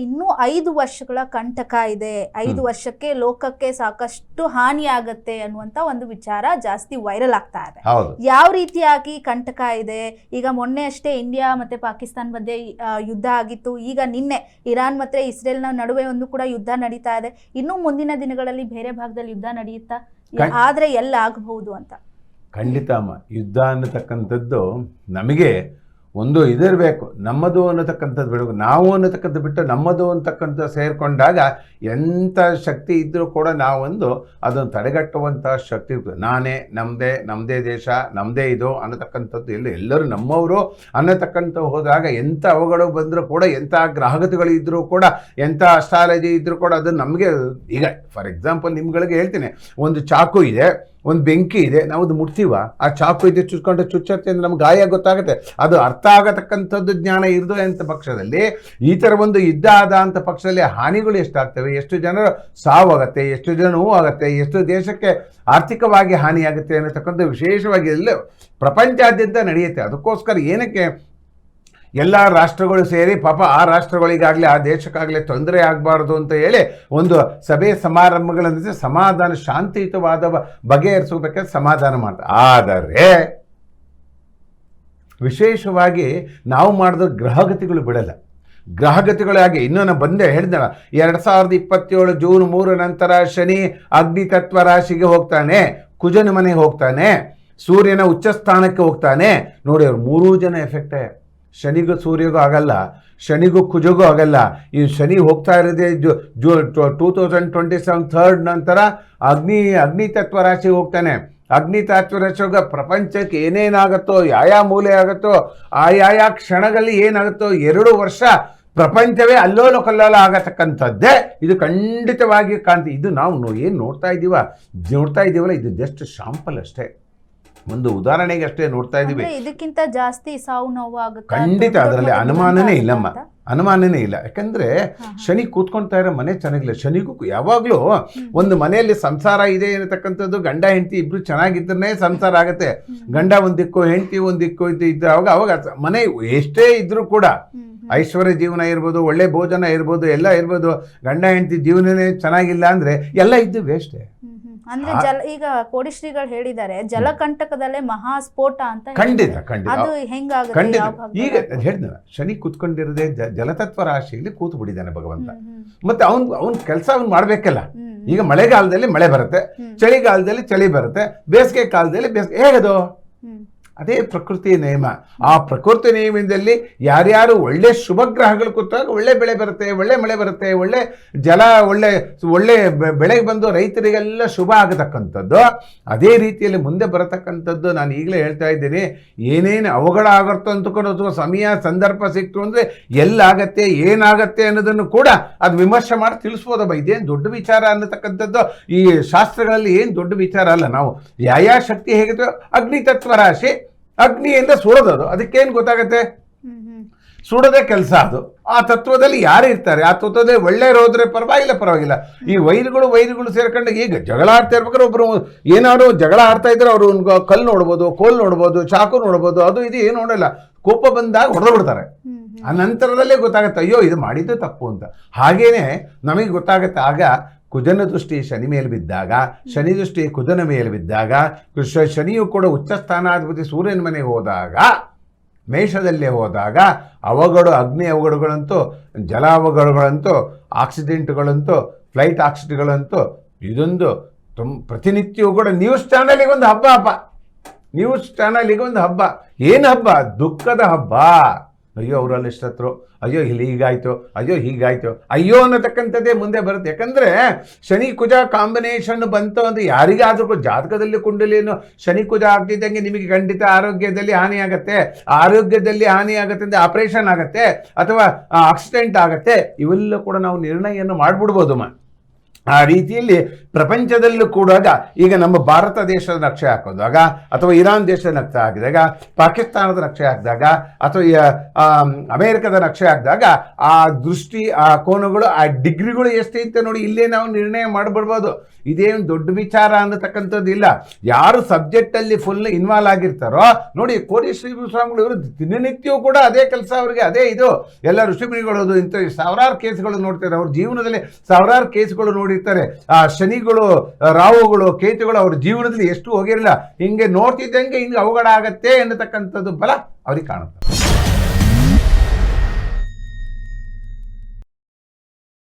ಇನ್ನೂ ಐದು ವರ್ಷಗಳ ಕಂಟಕ ಇದೆ. ಐದು ವರ್ಷಕ್ಕೆ ಲೋಕಕ್ಕೆ ಸಾಕಷ್ಟು ಹಾನಿ ಆಗತ್ತೆ ಅನ್ನುವಂತ ಒಂದು ವಿಚಾರ ಜಾಸ್ತಿ ವೈರಲ್ ಆಗ್ತಾ ಇದೆ. ಯಾವ ರೀತಿಯಾಗಿ ಕಂಟಕ ಇದೆ? ಈಗ ಮೊನ್ನೆ ಅಷ್ಟೇ ಇಂಡಿಯಾ ಮತ್ತೆ ಪಾಕಿಸ್ತಾನ ಮಧ್ಯೆ ಯುದ್ಧ ಆಗಿತ್ತು. ಈಗ ನಿನ್ನೆ ಇರಾನ್ ಮತ್ತೆ ಇಸ್ರೇಲ್ನ ನಡುವೆ ಒಂದು ಕೂಡ ಯುದ್ಧ ನಡೀತಾ ಇದೆ. ಇನ್ನು ಮುಂದಿನ ದಿನಗಳಲ್ಲಿ ಬೇರೆ ಭಾಗದಲ್ಲಿ ಯುದ್ಧ ನಡೆಯುತ್ತಾ? ಆದ್ರೆ ಎಲ್ಲ ಆಗಬಹುದು ಅಂತ. ಖಂಡಿತ ಯುದ್ಧ ಅನ್ನತಕ್ಕಂಥದ್ದು ನಮಗೆ ಒಂದು ಇದಿರಬೇಕು, ನಮ್ಮದು ಅನ್ನತಕ್ಕಂಥದ್ದು ಬಿಡಬೇಕು ನಾವು ಅನ್ನತಕ್ಕಂಥ ಬಿಟ್ಟು ನಮ್ಮದು ಅಂತಕ್ಕಂಥ ಸೇರಿಕೊಂಡಾಗ ಎಂಥ ಶಕ್ತಿ ಇದ್ದರೂ ಕೂಡ ನಾವೊಂದು ಅದನ್ನು ತಡೆಗಟ್ಟುವಂಥ ಶಕ್ತಿ ನಾನೇ ನಮ್ಮದೇ ನಮ್ಮದೇ ದೇಶ ನಮ್ಮದೇ ಇದು ಅನ್ನತಕ್ಕಂಥದ್ದು ಎಲ್ಲ ಎಲ್ಲರೂ ನಮ್ಮವರು ಅನ್ನತಕ್ಕಂಥ ಹೋದಾಗ ಎಂಥ ಅವುಗಳು ಬಂದರೂ ಕೂಡ, ಎಂಥ ಗ್ರಾಹಕತೆಗಳು ಇದ್ದರೂ ಕೂಡ, ಎಂಥ ಅಸ್ಟ್ರಾಲಜಿ ಇದ್ದರೂ ಕೂಡ ಅದು ನಮಗೆ, ಈಗ ಫಾರ್ ಎಕ್ಸಾಂಪಲ್ ನಿಮ್ಗಳಿಗೆ ಹೇಳ್ತೀನಿ. ಒಂದು ಚಾಕು ಇದೆ, ಒಂದು ಬೆಂಕಿ ಇದೆ ನಾವು ಅದು ಮುಟ್ತೀವ? ಆ ಚಾಕು ಇದೆ, ಚುಚ್ಕೊಂಡು ಚುಚ್ಚತ್ತೆ ಅಂದ್ರೆ ನಮ್ಗೆ ಗಾಯ ಗೊತ್ತಾಗುತ್ತೆ. ಅದು ಅರ್ಥ ಆಗತಕ್ಕಂಥದ್ದು ಜ್ಞಾನ ಇರದು ಅಂತ ಪಕ್ಷದಲ್ಲಿ, ಈ ಥರ ಒಂದು ಯುದ್ಧ ಆದ ಅಂತ ಪಕ್ಷದಲ್ಲಿ ಹಾನಿಗಳು ಎಷ್ಟಾಗ್ತವೆ? ಎಷ್ಟು ಜನರು ಸಾವಾಗತ್ತೆ ಎಷ್ಟು ಜನ ಆಗುತ್ತೆ? ಎಷ್ಟು ದೇಶಕ್ಕೆ ಆರ್ಥಿಕವಾಗಿ ಹಾನಿಯಾಗುತ್ತೆ ಅನ್ನತಕ್ಕಂಥ ವಿಶೇಷವಾಗಿ ಎಲ್ಲ ಪ್ರಪಂಚಾದ್ಯಂತ ನಡೆಯುತ್ತೆ. ಅದಕ್ಕೋಸ್ಕರ ಏನಕ್ಕೆ ಎಲ್ಲ ರಾಷ್ಟ್ರಗಳು ಸೇರಿ, ಪಾಪ ಆ ರಾಷ್ಟ್ರಗಳಿಗಾಗಲಿ, ಆ ದೇಶಕ್ಕಾಗಲಿ ತೊಂದರೆ ಆಗಬಾರ್ದು ಅಂತ ಹೇಳಿ ಒಂದು ಸಭೆ ಸಮಾರಂಭಗಳನ್ನು ಸಮಾಧಾನ, ಶಾಂತಿಯುತವಾದ ಬ- ಬಗೆಹರಿಸಬೇಕಾದ್ರೆ ಸಮಾಧಾನ ಮಾಡ್ತಾರೆ. ಆದರೆ ವಿಶೇಷವಾಗಿ ನಾವು ಮಾಡಿದ ಗ್ರಹಗತಿಗಳು ಬಿಡಲ್ಲ. ಗ್ರಹಗತಿಗಳಾಗಿ ಇನ್ನೂ ನಾನು ಬಂದೆ ಹೇಳಿದ್ನಲ್ಲ, ಎರಡು ಸಾವಿರದ ಇಪ್ಪತ್ತೇಳು ಜೂನ್ ಮೂರು ನಂತರ ಶನಿ ಅಗ್ನಿ ತತ್ವ ರಾಶಿಗೆ ಹೋಗ್ತಾನೆ, ಕುಜನ ಮನೆಗೆ ಹೋಗ್ತಾನೆ, ಸೂರ್ಯನ ಉಚ್ಚ ಸ್ಥಾನಕ್ಕೆ ಹೋಗ್ತಾನೆ. ನೋಡಿ ಅವ್ರು ಮೂರೂ ಜನ ಎಫೆಕ್ಟೇ ಶನಿಗೂ ಸೂರ್ಯಗೂ ಆಗಲ್ಲ, ಶನಿಗೂ ಕುಜಗೂ ಆಗಲ್ಲ. ಈ ಶನಿ ಹೋಗ್ತಾ ಇರೋದೇ ಜು, zoo, two thousand twenty seven third ನಂತರ ಅಗ್ನಿ ಅಗ್ನಿ ತತ್ವ ರಾಶಿಗೆ ಹೋಗ್ತಾನೆ. ಅಗ್ನಿ ತತ್ವ ರಾಶಿಯಾಗ ಪ್ರಪಂಚಕ್ಕೆ ಏನೇನಾಗುತ್ತೋ ಯಾಯಾ ಮೂಲೆ ಆಗುತ್ತೋ, ಆ ಯಾವ ಕ್ಷಣಗಳಲ್ಲಿ ಏನಾಗುತ್ತೋ ಎರಡು ವರ್ಷ ಪ್ರಪಂಚವೇ ಅಲ್ಲೋಲ ಕಲ್ಲೋಲ ಆಗತಕ್ಕಂಥದ್ದೇ ಇದು ಖಂಡಿತವಾಗಿ ಕಾಣ್ತೀವಿ ಇದು ನಾವು ಏನು ನೋಡ್ತಾ ಇದ್ದೀವ ನೋಡ್ತಾ ಇದ್ದೀವಲ್ಲ ಇದು ಜಸ್ಟ್ ಶಾಂಪಲ್ ಅಷ್ಟೇ. ಒಂದು ಉದಾಹರಣೆಗೆ ಅಷ್ಟೇ ನೋಡ್ತಾ ಇದೀವಿ ಇದಕ್ಕಿಂತ ಜಾಸ್ತಿ ಸಾವು ನೋವು ಆಗುತ್ತೆ? ಖಂಡಿತ ಅದರಲ್ಲಿ ಅನುಮಾನನೇ ಇಲ್ಲಮ್ಮ. ಅನುಮಾನನೇ ಇಲ್ಲ. ಯಾಕಂದ್ರೆ. ಶನಿ ಕೂತ್ಕೊಂತ ಇರೋ ಮನೆ ಚೆನ್ನಾಗಿಲ್ಲ. ಶನಿಗೂ ಯಾವಾಗಲೂ ಒಂದು ಮನೆಯಲ್ಲಿ ಸಂಸಾರ ಇದೆ ಅನ್ನತಕ್ಕಂಥದ್ದು ಗಂಡ ಹೆಂಡತಿ ಇಬ್ರು ಚೆನ್ನಾಗಿದ್ರೆ ಸಂಸಾರ ಆಗುತ್ತೆ. ಗಂಡ ಒಂದಿಕ್ಕು ದಿಕ್ಕು ಹೆಂಡತಿ ಒಂದಿಕ್ಕು ದಿಕ್ಕು ಇದು ಇದ್ದ ಅವಾಗ ಅವಾಗ ಮನೆ ಎಷ್ಟೇ ಇದ್ರೂ ಕೂಡ ಐಶ್ವರ್ಯ ಜೀವನ ಇರ್ಬೋದು ಒಳ್ಳೆ ಭೋಜನ ಇರ್ಬೋದು ಎಲ್ಲ ಇರ್ಬೋದು. ಗಂಡ ಹೆಂಡತಿ ಜೀವನನೇ ಚೆನ್ನಾಗಿಲ್ಲ ಅಂದ್ರೆ ಎಲ್ಲ ಇದ್ದು ವೇಸ್ಟೇ ಅಂದ್ರೆ ಜಲ ಈಗ ಕೋಡಿಶ್ರೀಗಳು ಹೇಳಿದ್ದಾರೆ ಜಲಕಂಟಕದಲ್ಲೇ ಮಹಾ ಸ್ಫೋಟ ಅಂತ ಖಂಡಿತ ಖಂಡಿತ. ಅದು ಹೆಂಗಾಗುತ್ತೆ ಖಂಡಿತ. ಈಗ? ಹೇಳಿದ ಶನಿ ಕೂತ್ಕೊಂಡಿರದೆ ಜಲತತ್ವ ರಾಶಿಯಲ್ಲಿ ಕೂತು ಬಿಟ್ಟಿದ್ದಾನೆ ಭಗವಂತ ಮತ್ತೆ ಅವ್ನ್ ಅವ್ನ ಕೆಲಸ ಅವ್ನು ಮಾಡ್ಬೇಕಲ್ಲ. ಈಗ ಮಳೆಗಾಲದಲ್ಲಿ ಮಳೆ ಬರುತ್ತೆ ಚಳಿಗಾಲದಲ್ಲಿ ಚಳಿ ಬರುತ್ತೆ ಬೇಸಿಗೆ ಕಾಲದಲ್ಲಿ ಬೇಸಿಗೆ ಹೇಗದು? ಅದೇ ಪ್ರಕೃತಿ ನಿಯಮ ಆ ಪ್ರಕೃತಿ ನಿಯಮದಲ್ಲಿ ಯಾರ್ಯಾರು ಒಳ್ಳೆ ಶುಭ ಗ್ರಹಗಳು ಕೂತಾಗ ಒಳ್ಳೆ ಬೆಳೆ ಬರುತ್ತೆ, ಒಳ್ಳೆ ಮಳೆ ಬರುತ್ತೆ, ಒಳ್ಳೆ ಜಲ, ಒಳ್ಳೆ ಒಳ್ಳೆ ಬೆಳೆಗೆ ಬಂದು ರೈತರಿಗೆಲ್ಲ ಶುಭ ಆಗತಕ್ಕಂಥದ್ದು, ಅದೇ ರೀತಿಯಲ್ಲಿ ಮುಂದೆ ಬರತಕ್ಕಂಥದ್ದು ನಾನು ಈಗಲೇ ಹೇಳ್ತಾ ಇದ್ದೀನಿ. ಏನೇನು ಅವಘಡ ಆಗತ್ತೋ ಅಂತಕೊಂಡು ಅಥವಾ ಸಮಯ, ಸಂದರ್ಭ ಸಿಕ್ತು ಅಂದರೆ ಎಲ್ಲಾಗತ್ತೆ, ಏನಾಗತ್ತೆ ಅನ್ನೋದನ್ನು ಕೂಡ ಅದು ವಿಮರ್ಶೆ ಮಾಡಿ ತಿಳಿಸ್ಬೋದಮ್ಮ ಇದೇನು ದೊಡ್ಡ ವಿಚಾರ ಅನ್ನತಕ್ಕಂಥದ್ದು. ಈ ಶಾಸ್ತ್ರಗಳಲ್ಲಿ ಏನು ದೊಡ್ಡ ವಿಚಾರ ಅಲ್ಲ. ನಾವು ಯಾವ ಶಕ್ತಿ ಹೇಗಿದ್ರು ಅಗ್ನಿ ತತ್ವ ರಾಶಿ ಅಗ್ನಿಯಿಂದ ಸುಡೋದದು. ಅದಕ್ಕೇನು ಗೊತ್ತಾಗತ್ತೆ? ಸುಡೋದೇ ಕೆಲಸ ಅದು. ಆ ತತ್ವದಲ್ಲಿ ಯಾರು ಇರ್ತಾರೆ? ಆ ತತ್ವದಲ್ಲಿ ಒಳ್ಳೆ ಹೋದ್ರೆ ಪರವಾಗಿಲ್ಲ ಪರವಾಗಿಲ್ಲ. ಈ ವೈರುಗಳು ವೈರುಗಳು ಸೇರ್ಕೊಂಡು ಈಗ ಜಗಳ ಆಡ್ತಾ ಇರ್ಬೇಕಾದ್ರೆ ಒಬ್ಬರು ಏನಾದ್ರು ಜಗಳ ಆಡ್ತಾ ಇದ್ರೆ ಅವರು ಕಲ್ಲು ನೋಡ್ಬೋದು ಕೋಲ್ ನೋಡ್ಬೋದು ಚಾಕು ನೋಡ್ಬೋದು ಅದು ಇದು ಏನು ನೋಡಲ್ಲ. ಕೋಪ ಬಂದಾಗ ಹೊಡೆದು ಬಿಡ್ತಾರೆ. ಹ್ಮ್, ಹ್ಮ್. ಆ ನಂತರದಲ್ಲೇ ಗೊತ್ತಾಗುತ್ತೆ ಅಯ್ಯೋ ಇದು ಮಾಡಿದ್ದು ತಪ್ಪು ಅಂತ. ಹಾಗೇನೆ ನಮಗೆ ಗೊತ್ತಾಗುತ್ತೆ ಆಗ ಕುಜನ ದೃಷ್ಟಿ ಶನಿ ಮೇಲೆ ಬಿದ್ದಾಗ ಶನಿ ದೃಷ್ಟಿ ಕುಜನ ಮೇಲೆ ಬಿದ್ದಾಗ ಕೃಷ್ಣ ಶನಿಯು ಕೂಡ ಉಚ್ಚ ಸ್ಥಾನಾಧಿಪತಿ ಸೂರ್ಯನ ಮನೆಗೆ ಹೋದಾಗ ಮೇಷದಲ್ಲೇ ಹೋದಾಗ ಅವಘಡು ಅಗ್ನಿ ಅವಘಡಗಳಂತೂ ಜಲ ಅವಘಡಗಳಂತೂ ಆಕ್ಸಿಡೆಂಟ್ಗಳಂತೂ ಫ್ಲೈಟ್ ಆಕ್ಸಿಡೆಂಟ್ಗಳಂತೂ ಇದೊಂದು ತುಮ್ ಪ್ರತಿನಿತ್ಯವೂ ಕೂಡ ನ್ಯೂಸ್ ಚಾನಲಿಗೆ ಒಂದು ಹಬ್ಬ ಹಬ್ಬ. ನ್ಯೂಸ್ ಚಾನಲಿಗೆ ಒಂದು ಹಬ್ಬ. ಏನು ಹಬ್ಬ? ದುಃಖದ ಹಬ್ಬ. ಅಯ್ಯೋ, ಅವರಲ್ಲಿ ಎಷ್ಟತ್ರು? ಅಯ್ಯೋ, ಇಲ್ಲಿ ಹೀಗಾಯ್ತು, ಅಯ್ಯೋ ಹೀಗಾಯ್ತು. ಅಯ್ಯೋ ಅನ್ನತಕ್ಕಂಥದ್ದೇ ಮುಂದೆ ಬರುತ್ತೆ. ಯಾಕಂದ್ರೆ ಶನಿ ಕುಜ ಕಾಂಬಿನೇಷನ್ ಬಂತು ಅಂದರೆ ಯಾರಿಗಾದ್ರೂ ಜಾತಕದಲ್ಲಿ ಕುಂಡಲಿಯನ್ನು ಶನಿ ಕುಜ ಆಗ್ತಿದ್ದಂಗೆ ನಿಮಗೆ ಖಂಡಿತ ಆರೋಗ್ಯದಲ್ಲಿ ಹಾನಿ ಆಗತ್ತೆ. ಆರೋಗ್ಯದಲ್ಲಿ ಹಾನಿ ಆಗತ್ತೆ ಅಂದ್ರೆ ಆಪರೇಷನ್ ಆಗತ್ತೆ ಅಥವಾ ಆಕ್ಸಿಡೆಂಟ್ ಆಗತ್ತೆ. ಇವೆಲ್ಲ ಕೂಡ ನಾವು ನಿರ್ಣಯವನ್ನು ಮಾಡ್ಬಿಡ್ಬೋದು ಮ. ಆ ರೀತಿಯಲ್ಲಿ ಪ್ರಪಂಚದಲ್ಲೂ ಕೂಡ ಈಗ ನಮ್ಮ ಭಾರತ ದೇಶದ ನಕ್ಷೆ ಹಾಕಿದಾಗ ಅಥವಾ ಇರಾನ್ ದೇಶದ ನಕ್ಷೆ ಹಾಕಿದಾಗ, ಪಾಕಿಸ್ತಾನದ ನಕ್ಷೆ ಹಾಕಿದಾಗ ಅಥವಾ ಅಮೇರಿಕದ ನಕ್ಷೆ ಹಾಕಿದಾಗ ಆ ದೃಷ್ಟಿ, ಆ ಕೋನಗಳು, ಆ ಡಿಗ್ರಿಗಳು ಎಷ್ಟೈತೆ ನೋಡಿ ಇಲ್ಲೇ ನಾವು ನಿರ್ಣಯ ಮಾಡಿಬಿಡ್ಬೋದು. ಇದೇನು ದೊಡ್ಡ ವಿಚಾರ ಅನ್ನತಕ್ಕಂಥದ್ದು ಇಲ್ಲ. ಯಾರು ಸಬ್ಜೆಕ್ಟಲ್ಲಿ ಫುಲ್ ಇನ್ವಾಲ್ವ್ ಆಗಿರ್ತಾರೋ, ನೋಡಿ ಕೋರಿ ಶ್ರೀ ಸ್ವಾಮಿಗಳು ಇವರು ದಿನನಿತ್ಯವೂ ಕೂಡ ಅದೇ ಕೆಲಸ ಅವರಿಗೆ, ಅದೇ ಇದು. ಎಲ್ಲ ಋಷಿಮುನಿಗಳು ಇಂಥ ಸಾವಿರಾರು ಕೇಸ್ಗಳು ನೋಡ್ತಾರೆ. ಅವ್ರ ಜೀವನದಲ್ಲಿ ಸಾವಿರಾರು ಕೇಸ್ಗಳು ನೋಡಿರ್ತಾರೆ. ಆ ಶನಿಗಳು ರಾಹುಗಳು, ಕೇತುಗಳು ಅವ್ರ ಜೀವನದಲ್ಲಿ ಎಷ್ಟು ಹೋಗಿರಲಿಲ್ಲ ಹಿಂಗೆ ನೋಡ್ತಿದ್ದಂಗೆ ಹಿಂಗೆ ಅವಘಡ ಆಗತ್ತೆ ಎನ್ನತಕ್ಕಂಥದ್ದು ಬಲ ಅವ್ರಿಗೆ ಕಾಣುತ್ತೆ.